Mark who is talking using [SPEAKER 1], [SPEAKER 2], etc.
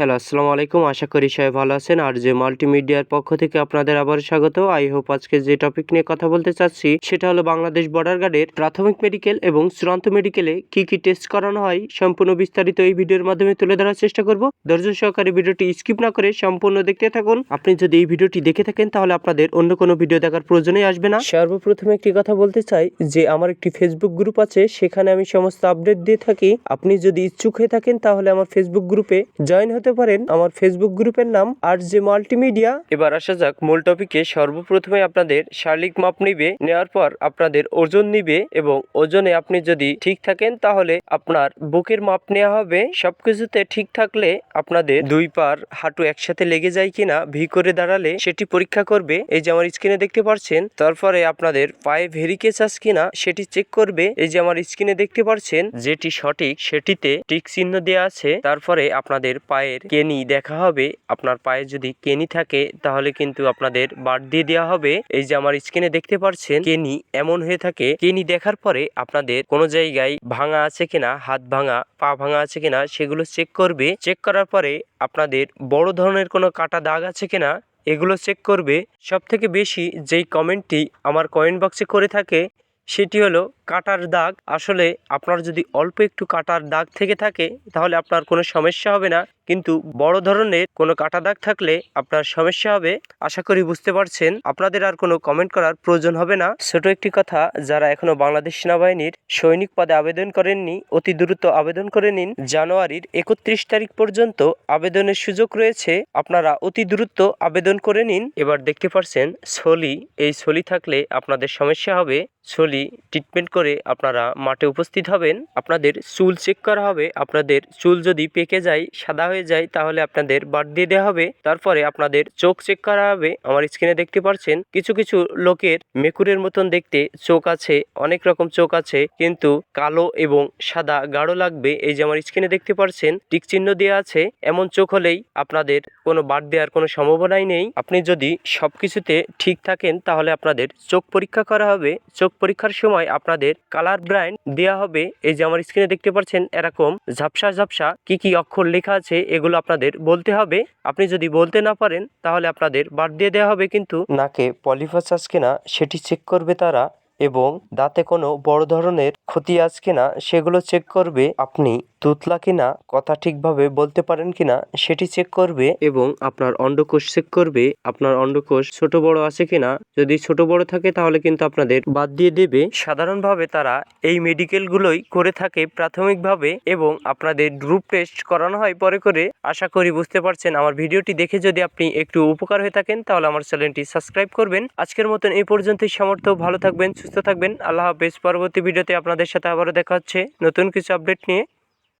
[SPEAKER 1] Hello, আসসালামু আলাইকুম। আশা করি সবাই ভালো আছেন। আর যে মাল্টিমিডিয়ার পক্ষ থেকে আপনাদের আবার স্বাগত, আই হোপ আজকে যে টপিক নিয়ে কথা বলতে চাচ্ছি, সেটা হলো বাংলাদেশ বর্ডার গার্ডের প্রাথমিক মেডিকেল এবং চূড়ান্ত মেডিকেলে কি কি টেস্ট করানো হয়, সম্পূর্ণ বিস্তারিত এই ভিডিওর মাধ্যমে তুলে ধরার চেষ্টা করব। ধৈর্য সহকারে ভিডিওটি স্কিপ না করে সম্পূর্ণ দেখতে থাকুন। আপনি যদি এই ভিডিওটি দেখে থাকেন, তাহলে আপনাদের অন্য কোনো ভিডিও দেখার প্রয়োজনই আসবে না। সর্বপ্রথমে একটি কথা বলতে চাই, যে আমার একটি ফেসবুক গ্রুপ আছে, সেখানে আমি সমস্ত আপডেট দিয়ে থাকি। আপনি যদি ইচ্ছুক হয়ে থাকেন, তাহলে আমার ফেসবুক গ্রুপে জয়েন হতে পারেন আমার ফেসবুক গ্রুপের নাম আর যে মাল্টিমিডিয়া। এবার আসা যাক মূল টপিকে সর্বপ্রথমে আপনাদের শারীরিক মাপ নিবে নেওয়ার পর আপনাদের ওজন নিবে এবং ওজনে আপনি যদি ঠিক থাকেন তাহলে আপনার বুকের মাপ নেওয়া হবে। সবকিছুতে ঠিক থাকলে আপনাদের দুই পার হাঁটু একসাথে লেগে যায় কিনা, ভি করে দাঁড়ালে সেটি পরীক্ষা করবে। এই যে আমার স্ক্রিনে দেখতে পাচ্ছেন তারপরে আপনাদের পায়ে ভেরিকেস আছে কিনা সেটি চেক করবে। এই যে আমার স্ক্রিনে দেখতে পাচ্ছেন যেটি সঠিক সেটিতে টিক চিহ্ন দেওয়া আছে, তারপরে আপনাদের পায়ের কেনি দেখা হবে, আপনার পায়ে যদি কেনি থাকে, তাহলে কিন্তু আপনাদের বাদ দিয়ে দেওয়া হবে। এই যে আমার স্ক্রিনে দেখতে পাচ্ছেন কেনি এমন হয়ে থাকে, কেনি দেখার পরে আপনাদের কোনো জায়গায় ভাঙা আছে কিনা, হাত ভাঙা, পা ভাঙা আছে কিনা, সেগুলো চেক করবে। চেক করার পরে আপনাদের বড় ধরনের কোনো কাটা দাগ আছে কিনা, এগুলো চেক করবে। সব থেকে বেশি যেই কমেন্টটি আমার কমেন্ট বক্সে করে থাকে, সেটি হলো কাটার দাগ। আসলে আপনার যদি অল্প একটু কাটার দাগ থেকে থাকে, তাহলে আপনার কোনো সমস্যা হবে না। কিন্তু বড় ধরনের কোনো কাটা দাগ থাকলে আপনার সমস্যা হবে। আশা করি বুঝতে পারছেন। আপনাদের আর কোনো কমেন্ট করার প্রয়োজন হবে না। ছোট একটি কথা, যারা এখনও বাংলাদেশ সেনাবাহিনীর সৈনিক পদে আবেদন করেননি, অতি দ্রুত আবেদন করে নিন। জানুয়ারির একত্রিশ তারিখ পর্যন্ত আবেদনের সুযোগ রয়েছে। আপনারা অতি দ্রুত আবেদন করে নিন। এবার দেখতে পাচ্ছেন সলি এই সলি থাকলে আপনাদের সমস্যা হবে। সলি ট্রিটমেন্ট করে আপনারা মাঠে উপস্থিত হবেন। আপনাদের চুল চেক করা হবে। আপনাদের চুল যদি পেকে যায়, সাদা হয়ে যায়, তাহলে আপনাদের বাদ দিয়ে দেওয়া হবে। তারপরে আপনাদের চোখ চেক করা হবে। আমার স্ক্রিনে দেখতে পাচ্ছেন কিছু কিছু লোকের মেকুরের মতন দেখতে চোখ আছে, অনেক রকম চোখ আছে, কিন্তু কালো এবং সাদা গাঢ় লাগবে। এই যে আমার স্ক্রিনে দেখতে পাচ্ছেন টিক চিহ্ন দেওয়া আছে। এমন চোখ হলেই আপনাদের কোনো বাদ দেওয়ার কোনো সম্ভাবনাই নেই। আপনি যদি সব কিছুতে ঠিক থাকেন, তাহলে আপনাদের চোখ পরীক্ষা করা হবে। চোখ পরীক্ষার সময় আপনাদের কালার ব্রাইন দেওয়া হবে। এই যে আমার স্ক্রিনে দেখতে পাচ্ছেন এরকম ঝাপসা ঝাপসা কি কি অক্ষর লেখা আছে এগুলো আপনাদের বলতে হবে। আপনি যদি বলতে না পারেন, তাহলে আপনাদের বাদ দিয়ে দেওয়া হবে কিন্তু। নাকে পলিফাস আছে কিনা, সেটি চেক করবে তারা এবং দাঁতে কোনো বড় ধরনের ক্ষতি আছে কিনা, সেগুলো চেক করবে আপনি। তুতলা কিনা, কথা ঠিকভাবে বলতে পারেন কিনা, সেটি চেক করবে এবং আপনার অন্ডকোষ চেক করবে, আপনার অন্ডকোষ ছোট বড় আছে কিনা। যদি ছোট বড় থাকে, তাহলে কিন্তু আপনাদের বাদ দিয়ে দেবে। সাধারণভাবে তারা এই মেডিকেলগুলোই করে থাকে প্রাথমিকভাবে এবং আপনাদের গ্রুপ টেস্ট করানো হয় পরে করে। আশা করি বুঝতে পারছেন, আমার ভিডিওটি দেখে যদি আপনি একটু উপকার হয়ে থাকেন, তাহলে আমার চ্যানেলটি সাবস্ক্রাইব করবেন। আজকের মতন এই পর্যন্তই, সামর্থ্য, ভালো থাকবেন, সুস্থ থাকবেন। আল্লাহ হাফেজ, পরবর্তী ভিডিওতে আপনাদের সাথে আবারও দেখা হচ্ছে নতুন কিছু আপডেট নিয়ে।